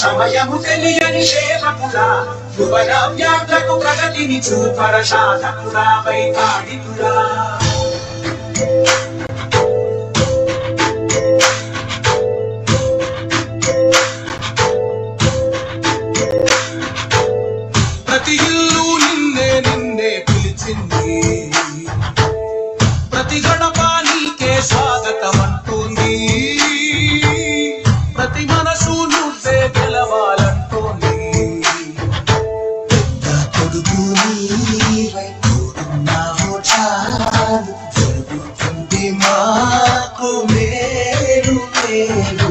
సమయము తెలియని సేవకుడా భువన ప్రగతిని చూపర సాధకుడా వైతాడితుడా ప్రతి ఇల్లు నిన్నే నిన్నే పిలిచింది. ప్రతి గడప నీకే స్వాగతం అంటుంది ప్రతి మనసు నువ్వే గెలవాలంటుంది కొడుకు నీవై తోడున్నావు చాలు జరుగుతుంది మాకు మేలు మేలు.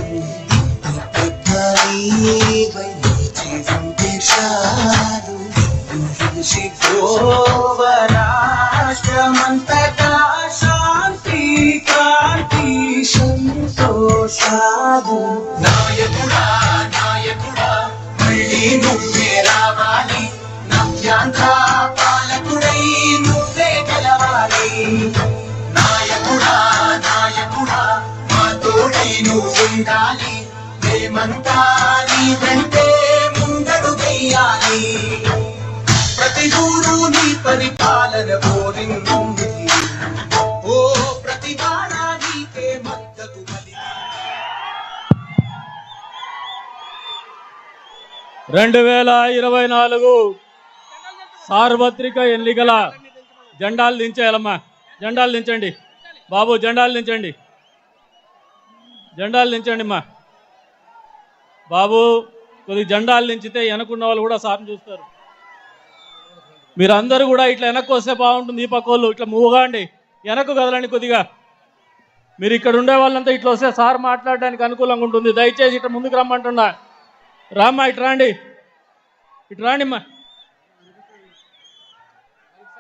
పెద్ద నీవై నిలిచి చాలు చూసి శాంతి క్రాంతి సంతోషాలు. నాయకుడా మళ్ళీ నువ్వే రావాలి. నవ్యాంధ్రా పాలకుడై నువ్వే గెలవాలి. నాయకుడా నాయకుడా మా తోడై నువ్వు ఉండాలి. మేమంతా నీ వెంటే ముందడు వెయ్యాలి. ప్రతి ఊరు నీ పరిపాలన కోరింది రెండు వేల ఇరవై నాలుగు సార్వత్రిక ఎన్నికల జెండాలు దించేయాలమ్మా. జెండాలు దించండి. బాబు జెండాలు దించండి. జెండాలు దించండి అమ్మా బాబు కొద్ది జెండాలు దించితే వెనకున్న వాళ్ళు కూడా సార్ని చూస్తారు. మీరందరూ కూడా ఇట్లా వెనక్కి వస్తే బాగుంటుంది. ఈ పక్కోళ్ళు ఇట్లా మూగాండి వెనక్కు కదలండి కొద్దిగా. మీరు ఇక్కడ ఉండే వాళ్ళంతా ఇట్లా వస్తే సార్ మాట్లాడడానికి అనుకూలంగా ఉంటుంది. దయచేసి ఇట్లా ముందుకు రమ్మంటున్నా. రామ్మా ఇటు రాండి. ఇటు రాండిమ్మా.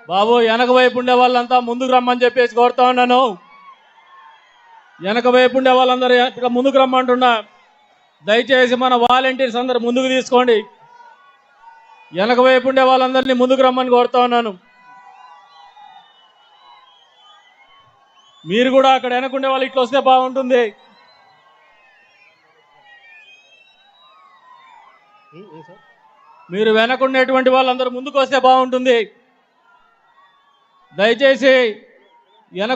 బాబు వెనక వైపు ఉండే వాళ్ళంతా ముందుకు రమ్మని చెప్పేసి కోరుతా ఉన్నాను. వెనక వైపు ఉండే వాళ్ళందరూ ఇక్కడ ముందుకు రమ్మంటున్నా. దయచేసి మన వాలంటీర్స్ అందరు ముందుకు తీసుకోండి. వెనక వైపు ఉండే వాళ్ళందరినీ ముందుకు రమ్మని కోరుతా ఉన్నాను. మీరు కూడా అక్కడ వెనకుండే వాళ్ళు ఇట్లా వస్తే బాగుంటుంది. మీరు వెనకుండేటువంటి వాళ్ళందరూ ముందుకు వస్తే బాగుంటుంది. దయచేసి వెనక